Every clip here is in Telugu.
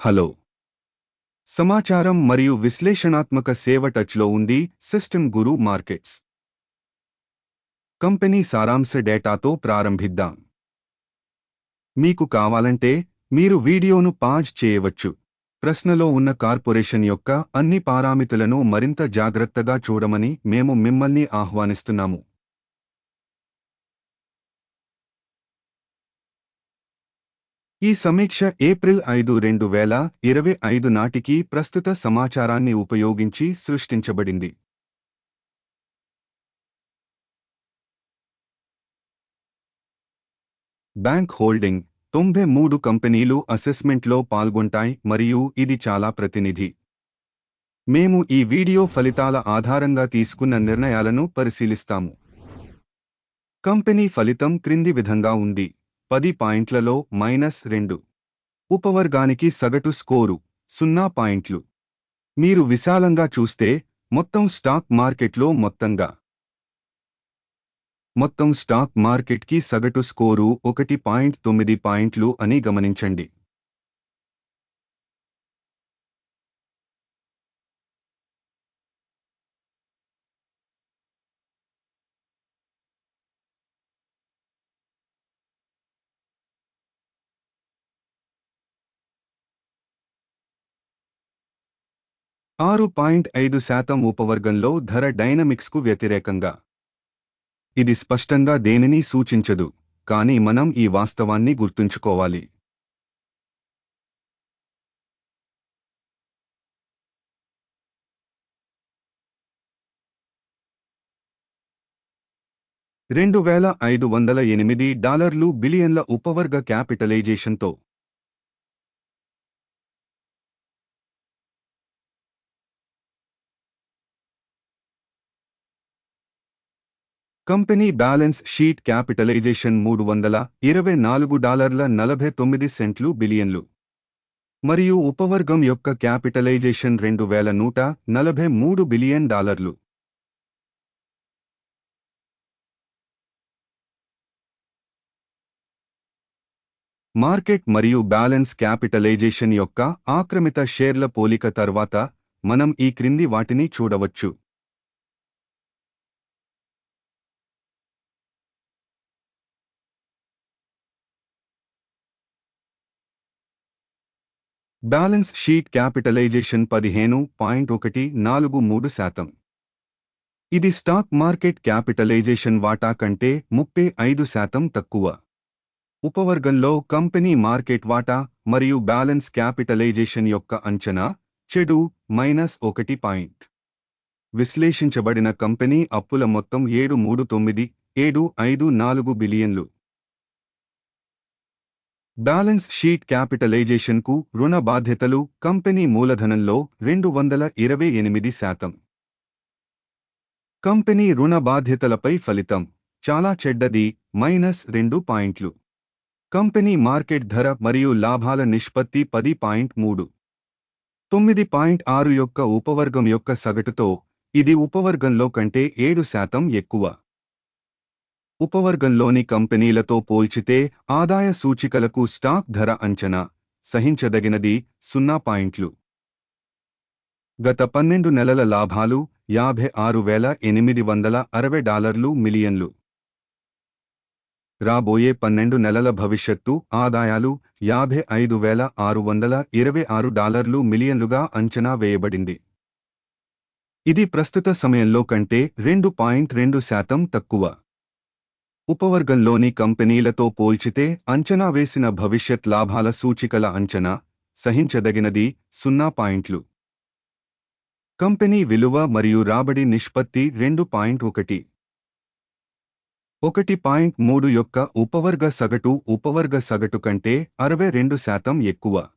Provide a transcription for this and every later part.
హలో. సమాచారం మరియు విశ్లేషణాత్మక సేవ టచ్లో ఉంది సిస్టమ్ గురు మార్కెట్స్. కంపెనీ సారాంశ డేటాతో ప్రారంభిద్దాం. మీకు కావాలంటే మీరు వీడియోను పాజ్ చేయవచ్చు. ప్రశ్నలో ఉన్న కార్పొరేషన్ యొక్క అన్ని పారామితులను మరింత జాగ్రత్తగా చూడమని మేము మిమ్మల్ని ఆహ్వానిస్తున్నాము. ఈ సమీక్ష ఏప్రిల్ ఐదు రెండు వేల ఇరవై ఐదు నాటికి ప్రస్తుత సమాచారాన్ని ఉపయోగించి సృష్టించబడింది. బ్యాంక్ హోల్డింగ్ తొంభై మూడు కంపెనీలు అసెస్మెంట్లో పాల్గొంటాయి మరియు ఇది చాలా ప్రతినిధి. మేము ఈ వీడియో ఫలితాల ఆధారంగా తీసుకున్న నిర్ణయాలను పరిశీలిస్తాము. కంపెనీ ఫలితం క్రింది విధంగా ఉంది. పది పాయింట్లలో మైనస్ రెండు. ఉపవర్గానికి సగటు స్కోరు సున్నా పాయింట్లు. మీరు విశాలంగా చూస్తే మొత్తం స్టాక్ మార్కెట్లో మొత్తంగా. మొత్తం స్టాక్ మార్కెట్కి సగటు స్కోరు ఒకటి పాయింట్ తొమ్మిది పాయింట్లు అని గమనించండి. ఆరు పాయింట్ ఐదు శాతం ఉపవర్గంలో ధర డైనమిక్స్కు వ్యతిరేకంగా. ఇది స్పష్టంగా దేనిని సూచించదు కానీ మనం ఈ వాస్తవాన్ని గుర్తుంచుకోవాలి. రెండు వేల ఐదు వందల ఎనిమిది డాలర్లు బిలియన్ల ఉపవర్గ క్యాపిటలైజేషన్తో కంపెనీ బ్యాలెన్స్ షీట్ క్యాపిటలైజేషన్ మూడు వందల ఇరవై నాలుగు డాలర్ల నలభై తొమ్మిది సెంట్లు బిలియన్లు. మరియు ఉపవర్గం యొక్క క్యాపిటలైజేషన్ రెండు వేల నూట నలభై మూడు బిలియన్ డాలర్లు. మార్కెట్ మరియు బ్యాలెన్స్ క్యాపిటలైజేషన్ యొక్క ఆక్రమిత షేర్ల పోలిక తర్వాత మనం ఈ క్రింది వాటిని చూడవచ్చు. బ్యాలెన్స్ షీట్ క్యాపిటలైజేషన్ పదిహేను పాయింట్ ఒకటి నాలుగు మూడు శాతం. ఇది స్టాక్ మార్కెట్ క్యాపిటలైజేషన్ వాటా కంటే ముప్పై ఐదు శాతం తక్కువ. ఉపవర్గంలో కంపెనీ మార్కెట్ వాటా మరియు బ్యాలెన్స్ క్యాపిటలైజేషన్ యొక్క అంచనా చెడు మైనస్ ఒకటి పాయింట్. విశ్లేషించబడిన కంపెనీ అప్పుల మొత్తం ఏడు మూడు తొమ్మిది ఏడు ఐదు నాలుగు బిలియన్లు. బ్యాలెన్స్ షీట్ క్యాపిటలైజేషన్కు రుణ బాధ్యతలు కంపెనీ మూలధనంలో రెండు వందల ఇరవై ఎనిమిది శాతం. కంపెనీ రుణ బాధ్యతలపై ఫలితం చాలా చెడ్డది మైనస్ రెండు పాయింట్లు. కంపెనీ మార్కెట్ ధర మరియు లాభాల నిష్పత్తి పది పాయింట్ మూడు. తొమ్మిది పాయింట్ ఆరు యొక్క ఉపవర్గం యొక్క సగటుతో ఇది ఉపవర్గంలో కంటే ఏడు శాతం ఎక్కువ. ఉపవర్గంలోని కంపెనీలతో పోల్చితే ఆదాయ సూచికలకు స్టాక్ ధర అంచనా సహించదగినది సున్నా పాయింట్లు. గత పన్నెండు నెలల లాభాలు యాభై ఆరు వేల ఎనిమిది వందల అరవై డాలర్లు మిలియన్లు. రాబోయే పన్నెండు నెలల భవిష్యత్తు ఆదాయాలు యాభై ఐదు వేల ఆరు వందల ఇరవై ఆరు డాలర్లు మిలియన్లుగా అంచనా వేయబడింది. ఇది ప్రస్తుత సమయంలో కంటే రెండు పాయింట్ రెండు శాతం తక్కువ. ఉపవర్గంలోని కంపెనీలతో పోల్చితే అంచనా వేసిన భవిష్యత్ లాభాల సూచికల అంచనా సహించదగినది సున్నా పాయింట్లు. కంపెనీ విలువ మరియు రాబడి నిష్పత్తి రెండు పాయింట్ ఒకటి. ఒకటి పాయింట్ మూడు యొక్క ఉపవర్గ సగటు ఉపవర్గ సగటు కంటే అరవై రెండు శాతం ఎక్కువ.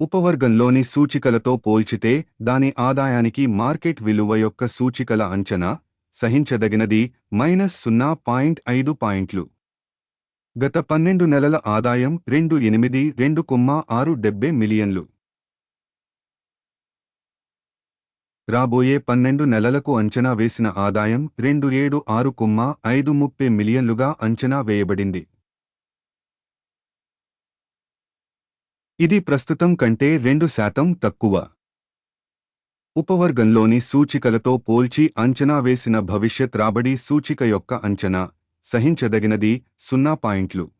ఉపవర్గంలోని సూచికలతో పోల్చితే దాని ఆదాయానికి మార్కెట్ విలువ యొక్క సూచికల అంచనా సహించదగినది మైనస్ సున్నా పాయింట్ ఐదు పాయింట్లు. గత పన్నెండు నెలల ఆదాయం రెండు ఎనిమిది రెండు కొమ్మ ఆరు డెబ్బై మిలియన్లు. రాబోయే పన్నెండు నెలలకు అంచనా వేసిన ఆదాయం రెండు ఏడు ఆరు కొమ్మ ఐదు ముప్పై మిలియన్లుగా అంచనా వేయబడింది. ఇది ప్రస్తుతం కంటే రెండు శాతం తక్కువ. ఉపవర్గంలోని సూచికలతో పోల్చి అంచనా వేసిన భవిష్యత్ రాబడి సూచిక యొక్క అంచనా సహించదగినది సున్నా పాయింట్లు.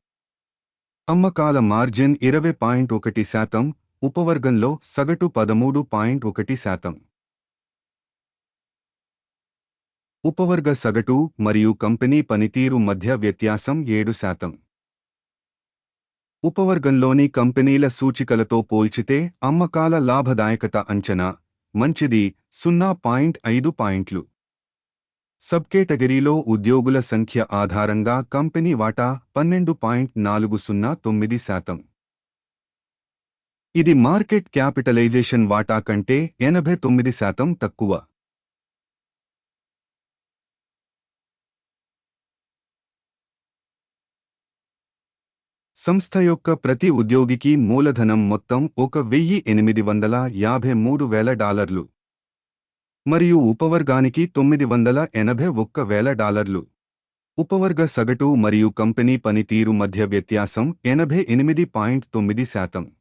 అమ్మకాల మార్జిన్ ఇరవై పాయింట్ ఒకటి శాతం ఉపవర్గంలో సగటు పదమూడు పాయింట్ ఒకటి శాతం. ఉపవర్గ సగటు మరియు కంపెనీ పనితీరు మధ్య వ్యత్యాసం ఏడు శాతం. ఉపవర్గంలోని కంపెనీల సూచికలతో పోల్చితే అమ్మకాల లాభదాయకత అంచనా మంచిది సున్నా పాయింట్ ఐదు పాయింట్లు. సబ్ కేటగిరీలో ఉద్యోగుల సంఖ్య ఆధారంగా కంపెనీ వాటా పన్నెండు పాయింట్ నాలుగు సున్నా తొమ్మిది శాతం. ఇది మార్కెట్ క్యాపిటలైజేషన్ వాటా కంటే ఎనభై తొమ్మిది శాతం తక్కువ. సంస్థ యొక్క ప్రతి ఉద్యోగికి మూలధనం మొత్తం ఒక వెయ్యి ఎనిమిది వందల యాభై మూడు వేల డాలర్లు. మరియు ఉపవర్గానికి తొమ్మిది వందల ఎనభై ఒక్క వేల డాలర్లు. ఉపవర్గ సగటు మరియు కంపెనీ పనితీరు మధ్య వ్యత్యాసం ఎనభై ఎనిమిది పాయింట్ తొమ్మిది శాతం.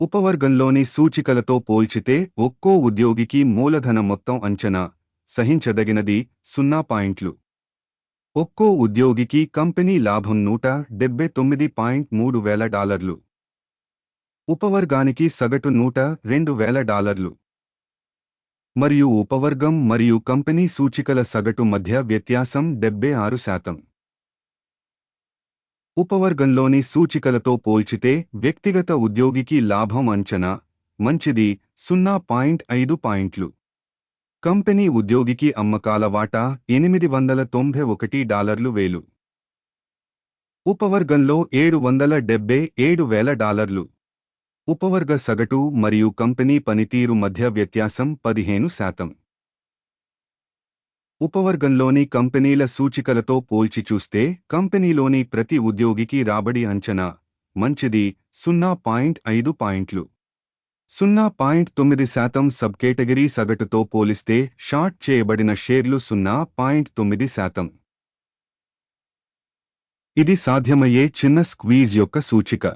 ఉపవర్గంలోని సూచికలతో పోల్చితే ఒక్కో ఉద్యోగికి మూలధన మొత్తం అంచనా సహించదగినది సున్నా పాయింట్లు. ఒక్కో ఉద్యోగికి కంపెనీ లాభం నూట డెబ్బై తొమ్మిది పాయింట్ మూడు వేల డాలర్లు. ఉపవర్గానికి సగటు నూట రెండు వేల డాలర్లు. మరియు ఉపవర్గం మరియు కంపెనీ సూచికల సగటు మధ్య వ్యత్యాసం డెబ్బై ఆరు శాతం. ఉపవర్గంలోని సూచికలతో పోల్చితే వ్యక్తిగత ఉద్యోగికి లాభం అంచనా మంచిది సున్నా పాయింట్ ఐదు పాయింట్లు. కంపెనీ ఉద్యోగికి అమ్మకాల వాటా ఎనిమిది వందల తొంభై ఒకటి డాలర్లు వేలు. ఉపవర్గంలో ఏడు వందల డెబ్బై ఏడు వేల డాలర్లు. ఉపవర్గ సగటు మరియు కంపెనీ పనితీరు మధ్య వ్యత్యాసం పదిహేను శాతం. ఉపవర్గంలోని కంపెనీల సూచికలతో పోల్చి చూస్తే కంపెనీలోని ప్రతి ఉద్యోగికి రాబడి అంచనా మంచిది సున్నా పాయింట్ ఐదు పాయింట్లు. సున్నా పాయింట్ తొమ్మిది శాతం సబ్ కేటగిరీ సగటుతో పోలిస్తే షార్ట్ చేయబడిన షేర్లు సున్నా పాయింట్ తొమ్మిది శాతం. ఇది సాధ్యమయ్యే చిన్న స్క్వీజ్ యొక్క సూచిక.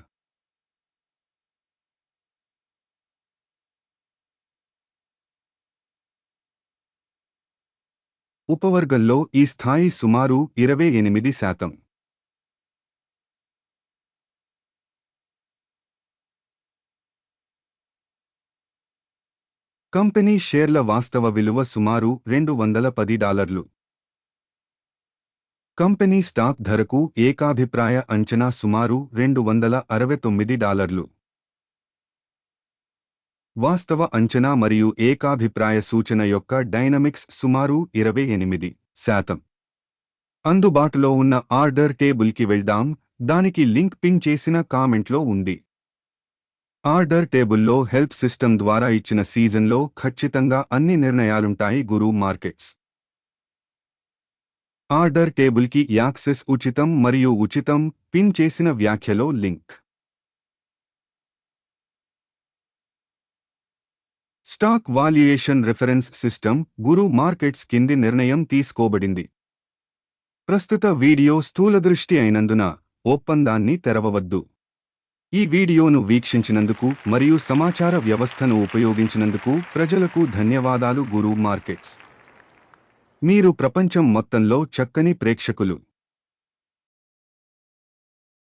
ఉపవర్గంలో ఈ స్థాయి సుమారు ఇరవై ఎనిమిది శాతం. కంపెనీ షేర్ల వాస్తవ విలువ సుమారు రెండు వందల పది డాలర్లు. కంపెనీ స్టాక్ ధరకు ఏకాభిప్రాయ అంచనా సుమారు రెండు వందల అరవై తొమ్మిది డాలర్లు. వాస్తవ అంచనా మరియు ఏకాభిప్రాయ సూచన యొక్క డైనమిక్స్ సుమారు ఇరవై ఎనిమిది శాతం. అందుబాటులో ఉన్న ఆర్డర్ టేబుల్కి వెళ్దాం దానికి లింక్ పిన్ చేసిన కామెంట్లో ఉంది. ఆర్డర్ టేబుల్లో హెల్ప్ సిస్టమ్ ద్వారా ఇచ్చిన సీజన్లో ఖచ్చితంగా అన్ని నిర్ణయాలుంటాయి గురు మార్కెట్స్. ఆర్డర్ టేబుల్కి యాక్సెస్ ఉచితం మరియు ఉచితం పిన్ చేసిన వ్యాఖ్యలో link. Stock valuation reference system Guru Markets కింది నిర్ణయం తీసుకోబడింది. ప్రస్తుత వీడియో స్థూలదృష్టి అయినందున ఒప్పందాన్ని తెరవవద్దు. ఈ వీడియోను వీక్షించినందుకు మరియు సమాచార వ్యవస్థను ఉపయోగించినందుకు ప్రజలకు ధన్యవాదాలు గురు మార్కెట్స్. మీరు ప్రపంచం మొత్తంలో చక్కని ప్రేక్షకులు.